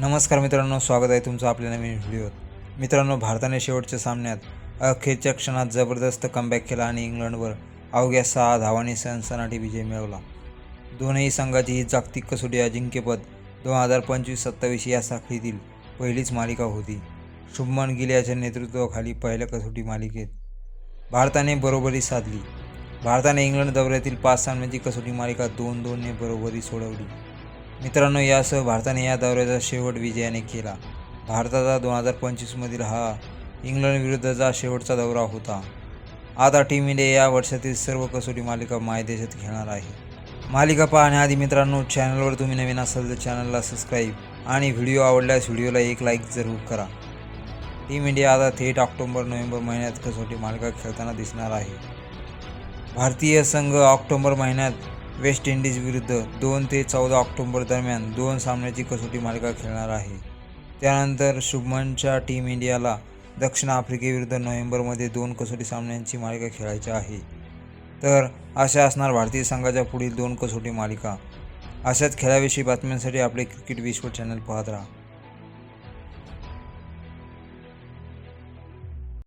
नमस्कार मित्रांनो स्वागत आहे तुमचं आपल्या नवीन व्हिडिओत. मित्रांनो भारताने शेवटच्या सामन्यात अखेरच्या क्षणात जबरदस्त कमबॅक केला आणि इंग्लंडवर अवघ्या सहा धावांनी सनसनाटी विजय मिळवला. दोनही संघाची ही जागतिक कसोटी अजिंक्यपद दोन हजार पंचवीस सत्तावीस या साखळीतील पहिलीच मालिका होती. शुभमन गिल याच्या नेतृत्वाखाली पहिल्या कसोटी मालिकेत भारताने बरोबरी साधली. भारताने इंग्लंड दौऱ्यातील पाच सामन्यांची कसोटी मालिका दोन दोनने बरोबरी सोडवली. मित्रांनो यासह भारताने या दौऱ्याचा शेवट विजयाने केला. भारताचा दोन हजार पंचवीसमधील हा इंग्लंडविरुद्धचा शेवटचा दौरा होता. आता टीम इंडिया या वर्षातील सर्व कसोटी मालिका मायदेशात खेळणार आहे. मालिका पाहण्याआधी मित्रांनो चॅनलवर तुम्ही नवीन असाल तर चॅनलला सबस्क्राईब आणि व्हिडिओ आवडल्यास व्हिडिओला एक लाईक जरूर करा. टीम इंडिया आता थेट ऑक्टोबर नोव्हेंबर महिन्यात कसोटी मालिका खेळताना दिसणार आहे. भारतीय संघ ऑक्टोबर महिन्यात वेस्ट इंडिज विरुद्ध दोन ते चौदा ऑक्टोबर दरम्यान दोन सामन्याची कसोटी मालिका खेळणार आहे. त्यानंतर शुभमनच्या टीम इंडियाला दक्षिण आफ्रिकेविरुद्ध नोव्हेंबरमध्ये दोन कसोटी सामन्यांची मालिका खेळायची आहे. तर अशा असणार भारतीय संघाच्या पुढील दोन कसोटी मालिका. अशाच खेळाविषयी बातम्यांसाठी आपले क्रिकेट विश्व चॅनल पाहत राहा.